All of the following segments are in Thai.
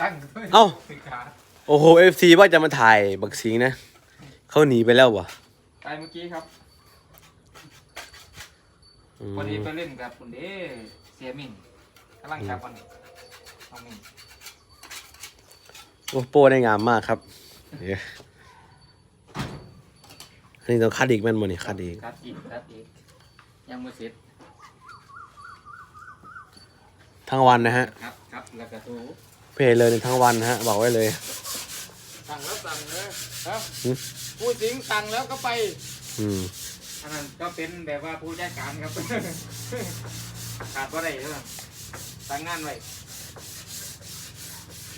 ตั้งเอ้า สิขาโอ้โหเอฟซีว่าจะมาถ่ายบักสิงนะ เขาหนีไปแล้ววะตายเมื่อกี้ครับอืมพอดีไปเล่นกับคนเด้เสียมิงกำลังจับมันน้องมิงโอ้โป้ได้งามมากครับเดี๋ยวอันนี้ต้องคัดอีกแมันบ่นี่คัดอีก คัดอีกคัดอีกยังไม่เสร็จทั้งวันนะฮะ ครับครับแล้วก็ทู เพจเลยในทั้งวันนะฮะ บอกไว้เลย สั่งแล้วสั่งเลยครับหืมผู้สิงสั่งแล้วก็ไปอืมอันนั้นก็เป็นแบบว่าผู้จัดการครับ ขาดก็ได้ใช่ไหมสั่งงานไว้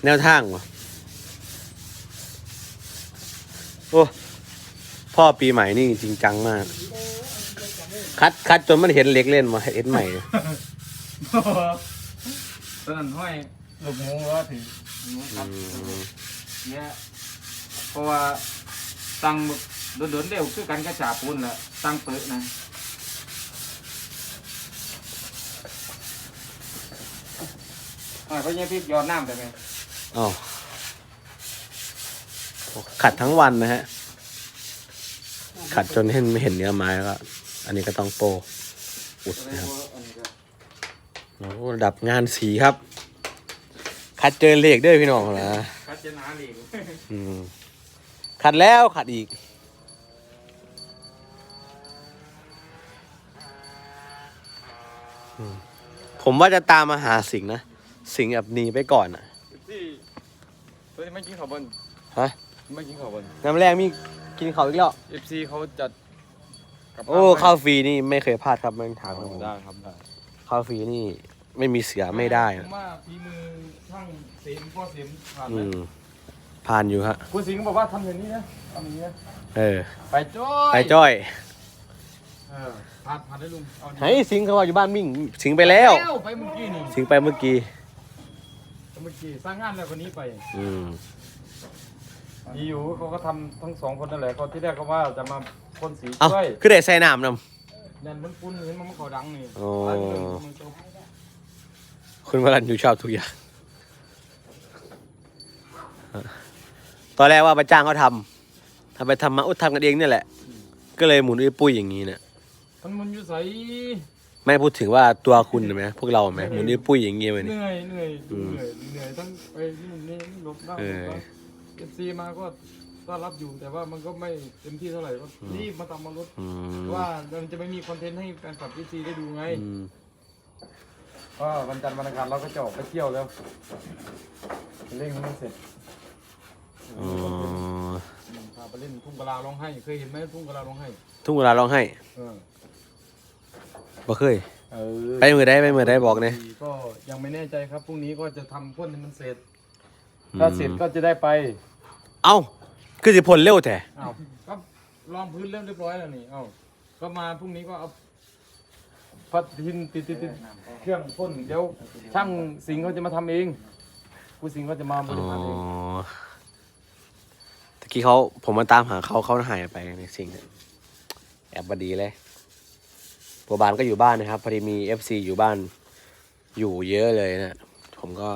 แนวทางวะโอ้พ่อปีใหม่นี่จริงจังมาก คัดคัดจนมันเห็นเล็กเล่นมาเห็นใหม่ตอนนั้นห้อย ลูกหมูว่าถือหมูครับอืมเนี่ยเพราะว่าตังโดนๆเร็วคือกันกระจาปูนละตังเปิดนะอ่าเขาเนี่ยพี่ยอดน้ำได้ไหมอ๋อขัดทั้งวันนะฮะ ขัดจนเห็นไม่เห็นเนื้อไม้แล้วก็อันนี้ก็ต้องโปะอุดอะไรนะครับพวกอันนี้ก็โอ้ระดับงานสีครับ ขัดเจอเหล็กด้วยพี่น้องนะคัดเจนาหลีกอืมขัดแล้วขัดอีกอืมผมว่าจะตามมาหาสิงห์นะ สิงห์แบบหนีไปก่อนอะที่ตัวนี้ไม่กินข้าวบนฮะไม่กินข้าวบนน้ำแรงมีกินเขาวอีกแล้วเอฟซีเขาจัดกับโอ้ข้าวฟรีนี่ไม่เคยพลาดครับแม่งถามข้าวผมได้ครับได้ข้าวฟรีนี่ ไม่มีเสือไม่ได้ผนะมว่าฝีมือช่างเสียมพ่อเสียมผ่านอืเลยมผ่านอยู่ฮะ คุณสิงห์บอกว่าทำอย่างนี้นะทำอย่างนี้นะเออ ไปจ้อยไปจ้อยเออผ่านผ่านได้ลุงเอาให้สิงห์เขาว่าอยู่บ้านมิ่ง สิงห์ไปแล้วแล้วไปเมื่อกี้นี่สิงห์ไปเมื่อกี้ เมื่อกี้สร้างงานแล้วคนนี้ไป อืม ดีอยู่เขาก็ทำทั้งสองคนนั่นแหละเขาที่แรกก็ว่าจะมาพ่นสีเอ้าช่วยคือได้ใส่น้ำน ยันมันปุ้นเห็นมันเขาดังนี่โอ้ร้านเงินมันจบำ คุณวรันอยู่ชอบทุกอย่าง ตอนแรกว่าไปจ้างเขาทำทำไปทำมาอุดทำกันเองเนี่ยแหละ ก็เลยหมุนอุ้ยปุ้ยอย่างนี้เนี่ยมันมันอยู่ใสไม่พูดถึงว่าตัวคุณเห็นไหมพวกเราเห็นไหมหมุนอุ้ยปุ้ยอย่างนี้ไปเหนี่นื่อยเหนื่อยอืมเหนื่อยเหนื่อยทั้งไปนู่นนี่หลบได้เออเอฟซีมาก็ต้อนรับอยู่แต่ว่ามันก็ไม่เต็มที่เท่าไหร่ก็รีบมาตามมารถอืมว่ามันจะไม่มีคอนเทนต์ให้แฟนคลับเอฟซีได้ดูไง อืม ก็วันจันทร์วันอังคารเราก็จะออกไปเที่ยวแล้วเล่นมันเสร็จอ๋อพาไปเล่นทุ่งกะลาร้องไห้เคยเห็นไหมทุ่งกะลาร้องไห้ทุ่งเวลาร้องไห้เออบ่เคย เออไปมือได้ไปมือได้บอกเนี่ยก็ยังไม่แน่ใจครับพรุ่งนี้ก็จะทำพ่นให้มันเสร็จถ้าเสร็จก็จะได้ไปเอ้า คือสิพลเร็วแต่อ้าวก็ลองพื้นเรียบร้อยแล้วนี่เอ้าก็มาพรุ่งนี้ก็เอา พัดทินติดติดติดเครื่องพ่นเดี๋ยวช่างสิงห์เขาจะมาทำเองผู้สิงห์เขาจะมาบอ๋อริหารเองตะกี้เขาผมมาตามหาเขาเขาหายไปในสิ่งแอบบดีเลยปัวบานก็อยู่บ้านนะครับพอดีมีเอฟซีอยู่บ้าน อยู่เยอะเลยนะผมก็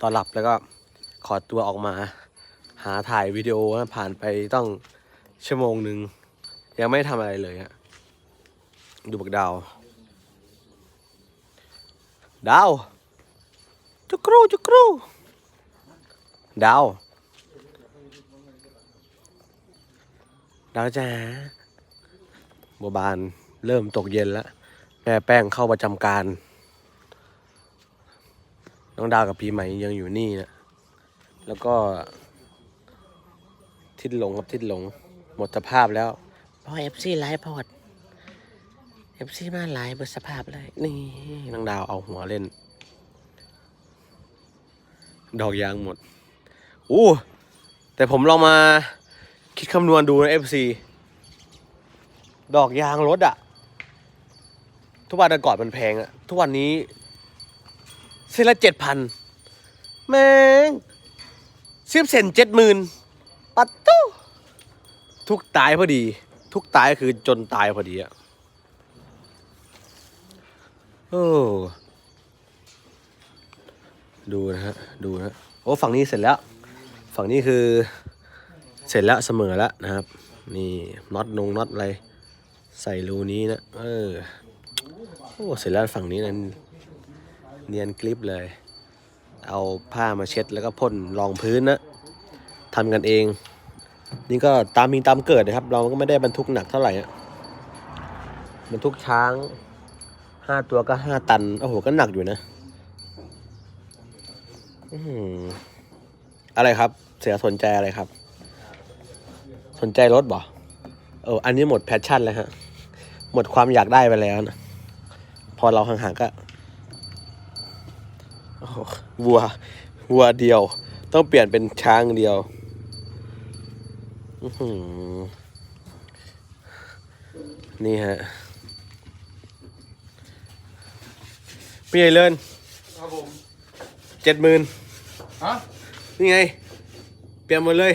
ต้อนรับแล้วก็ขอตัวออกมา หาถ่ายวิดีโอนะผ่านไปต้องชั่วโมงหนึ่งยังไม่ทำอะไรเลยฮะดูบักดาว ดาวจุกรูจุกรูดาว ดาวจ๋าบัวบานเริ่มตกเย็นแล้ว แม่แป้งเข้าประจำการ น้องดาวกับปีใหม่ยังอยู่นี่นะ แล้วก็ ทิดหลงกับทิดหลง หมดสภาพแล้วพอเอฟซีไลฟ์พอด เอฟซีมาไลฟ์หมดสภาพเลย นี่น้องดาวเอาหัวเล่น ดอกยางหมดอู้แต่ผมลองมาคิดคำนวณดูนะเอฟซีดอกยางรถอะทุกวันแต่ก่อนมันแพงอะทุกวันนี้เส้นละเจ็ดพันแม่งสิบเซนเจ็ดหมื่นปัดตู้ทุกตายพอดี ทุกตายคือจนตายพอดีอะ โอ้ดูนะฮะดูนะโอ้ฝั่งนี้เสร็จแล้ว ฝั่งนี้คือเสร็จแล้วเสมอแล้วนะครับ นี่น็อตนงน็อตอะไรใส่รูนี้นะเออโอ้เสร็จแล้วฝั่งนี้นั้นเนียนกริปเลย เอาผ้ามาเช็ดแล้วก็พ่นรองพื้นนะทำกันเอง นี่ก็ตามมีตามเกิดนะครับ เราก็ไม่ได้บรรทุกหนักเท่าไหร่อะบรรทุกช้าง ห้าตัวก็ห้าตัน โอ้โห ก็หนักอยู่นะอื้อะไรครับ เสียสนใจอะไรครับ สนใจรถบ่เออ อันนี้หมดแพชชั่นแล้วฮะ หมดความอยากได้ไปแล้วนะ พอเราห่างๆก็วัว วัวเดียว ต้องเปลี่ยนเป็นช้างเดียวอืนี่ฮะ พี่ใหญ่เลินครับผมเจ็ดหมื่นฮะนี่ไง เปลี่ยนหมดเลย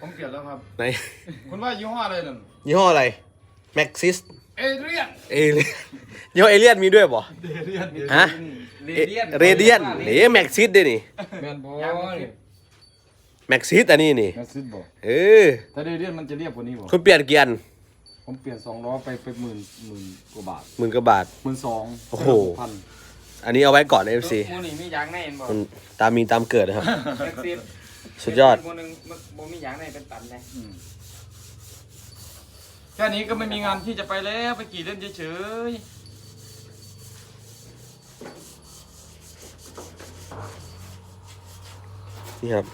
ผมเปลี่ยนแล้วครับ ไหน คุณว่ายี่ห้ออะไรนั่นยี่ห้ออะไรแม็กซิสเอเรียนเอเลียนยี่ห้อเอเลียนมีด้วยบ่เดเรียนฮะเรเดียนเรเดียนนี่แม็กซิสด้วยนี่แมนบอลแม็กซิสอันนี้นี่แมนซิดบอกเออถ้าเรเดียนมันจะเรียบกว่านี้บ่คุณเปลี่ยนเกียร์ ผมเปลี่ยนสองล้อไปไปหมื่นหมื่นกว่าบาทหมื่นกว่าบาท หมื่นสองโอ้โห พันอันนี้เอาไว้ก่อนเอฟซีมูนี่มีอย่างแน่เห็นบ่มันตามมีตามเกิดนะครับ แท็กซี่สุดยอด มูนึงบ่มีอย่างแน่เป็นตันเลยอืมแค่นี้ก็ไม่มีงานที่จะไปแล้วไปกี่เล่นเฉยนี่ครับ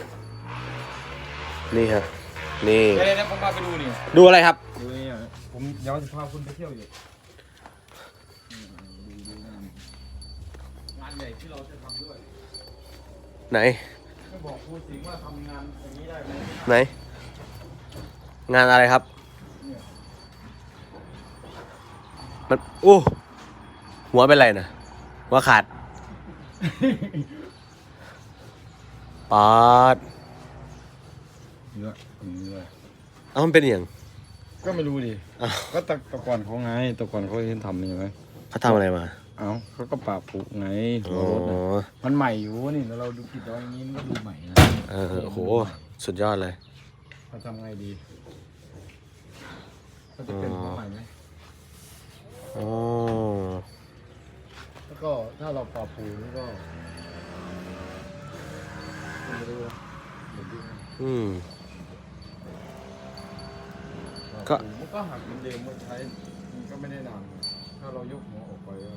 นี่ครับ นี่ๆเดี๋ยวๆผมพาไปดูนี่ ดูอะไรครับดูนี่อะ ผมเดี๋ยวจะพาคุณไปเที่ยวอยู่งานใหญ่ที่เราจะทำด้วยไหน ไม่บอกครูสิงห์ว่าทำงานอย่างนี้ได้ไหมไหน งานอะไรครับ มันโอ้หัวเป็นไรนะหัวขาดปาดเยอะอย่างนี้เลยเอ้ามันเป็นอย่าง ก็ไม่รู้ดิอ้าวก็แตะตะก่อนเขาไงแตะก่อนเขาเห็นทำนี่ไหมเขาทำอะไรมาเอ้าเขาก็ปราบผูกไงหัอ๋วอรถน่ะมันใหม่อยู่นี่แล้วเราดูผิดเราอย่างนี้มันก็ดูใหม่นะเออโอ้โห สุดยอดเลยเขาทำไงดีเขาจะเป็นหัวใหม่ไหมอ๋อ แล้วก็ถ้าเราปรับปรุงนี่ก็ไม่รู้นะเดี๋ยวดูนะอืมปรับ ก็ปรุงมันก็หักเหมือนเดิมเมื่อใช้ มันก็ไม่ได้นาน ถ้าเรายกหัวออกไปก็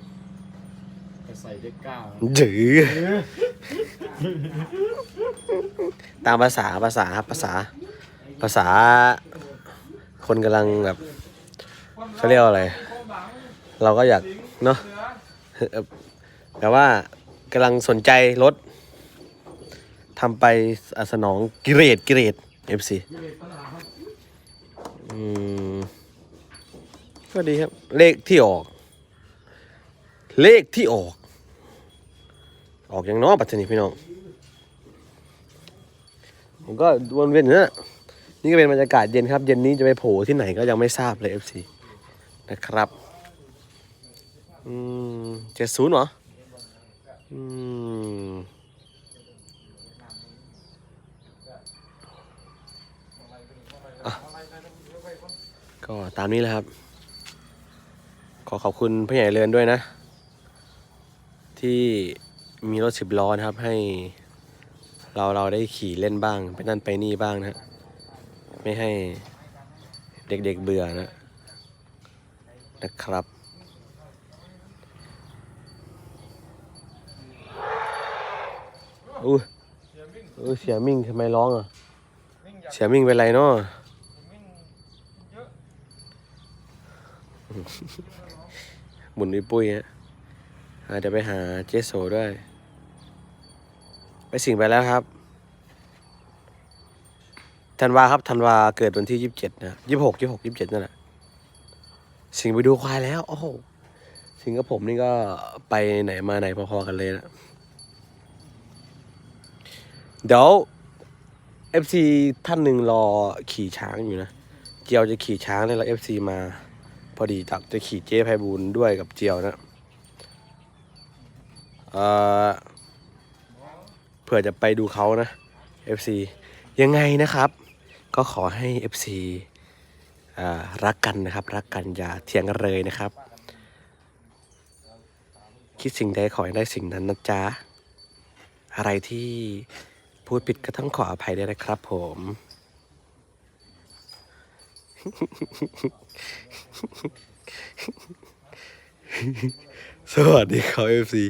ไปใส่เด็กก้าจือตามภาษาภาษาครับภาษา ภาษา คนกำลังแบบเขาเรียกว่าอะไร เราก็อยากเนาะแต่ว่ากำลังสนใจรถทำไปสนองกิเรตกิเรต FC อืมก็ดีครับ เลขที่ออก เลขที่ออก ออกอย่างน้อปัจจุบันพี่น้องผมก็วนเวียนอยู่นั่นน่ะนี่ก็เป็นบรรยากาศเย็นครับ เย็นนี้จะไปโผล่ที่ไหนก็ยังไม่ทราบเลย FC นะครับ อืมเจ็ดศูนย์เหรอ อืม ก็ตามนี้แหละครับ ขอขอบคุณผู้ใหญ่เรือนด้วยนะ ที่มีรถสิบล้อนะครับ ให้เราเราได้ขี่เล่นบ้าง ไปนั่นไปนี่บ้างนะฮะไม่ให้เด็กๆเบื่อนะนะครับอู้อู้เสียมิ่งทำไมร้องอะ เสียมิ่งเป็นไรเนาะ หมุนวิปุ้ยฮะอาจจะไปหาเจโซด้วย ไปสิงไปแล้วครับ ธันวาครับ ธันวาเกิดวันที่ยี่สิบเจ็ดนะยี่สิบหกยี่สิบหกยี่สิบเจ็ดนั่นแหละ สิงไปดูควายแล้ว โอ้โห สิงกับผมนี่ก็ไปไหนมาไหนพอๆกันเลยนะ เดี๋ยว FC ท่านหนึ่งรอขี่ช้างอยู่นะ เจียวจะขี่ช้างแล้ว FC มา พอดีจักจะขี่เจ๊ไพบูลด้วยกับเจียวนะเอ่อผื่อจะไปดูเขานะ FC ยังไงนะครับ ก็ขอให้ FC อ่ารักกันนะครับ รักกันอย่าเถียงกันเลยนะครับ คิดสิ่งใดขอให้ได้สิ่งนั้นนะจ๊ะ อะไรที่พูดผิดก็ต้องขออภัยด้วยนะครับผม สวัสดีครับเอฟซี